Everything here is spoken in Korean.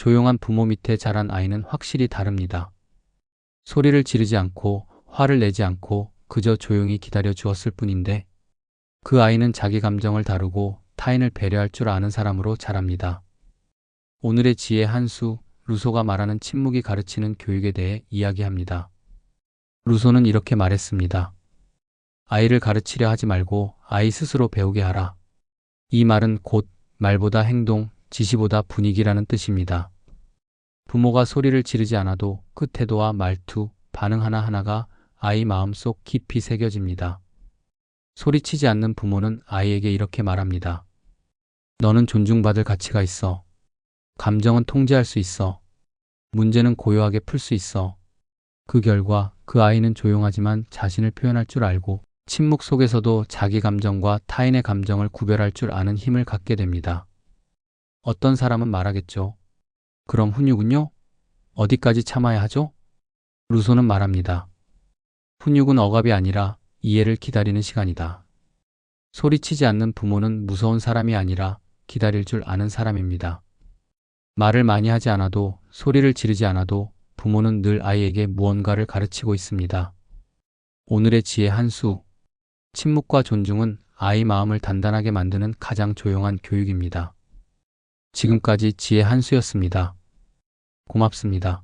조용한 부모 밑에 자란 아이는 확실히 다릅니다. 소리를 지르지 않고 화를 내지 않고 그저 조용히 기다려 주었을 뿐인데 그 아이는 자기 감정을 다루고 타인을 배려할 줄 아는 사람으로 자랍니다. 오늘의 지혜 한 수, 루소가 말하는 침묵이 가르치는 교육에 대해 이야기합니다. 루소는 이렇게 말했습니다. 아이를 가르치려 하지 말고 아이 스스로 배우게 하라. 이 말은 곧 말보다 행동, 지시보다 분위기라는 뜻입니다. 부모가 소리를 지르지 않아도 그 태도와 말투, 반응 하나하나가 아이 마음속 깊이 새겨집니다. 소리치지 않는 부모는 아이에게 이렇게 말합니다. 너는 존중받을 가치가 있어. 감정은 통제할 수 있어. 문제는 고요하게 풀 수 있어. 그 결과 그 아이는 조용하지만 자신을 표현할 줄 알고 침묵 속에서도 자기 감정과 타인의 감정을 구별할 줄 아는 힘을 갖게 됩니다. 어떤 사람은 말하겠죠. 그럼 훈육은요? 어디까지 참아야 하죠? 루소는 말합니다. 훈육은 억압이 아니라 이해를 기다리는 시간이다. 소리치지 않는 부모는 무서운 사람이 아니라 기다릴 줄 아는 사람입니다. 말을 많이 하지 않아도 소리를 지르지 않아도 부모는 늘 아이에게 무언가를 가르치고 있습니다. 오늘의 지혜 한 수. 침묵과 존중은 아이 마음을 단단하게 만드는 가장 조용한 교육입니다. 지금까지 지혜 한수였습니다. 고맙습니다.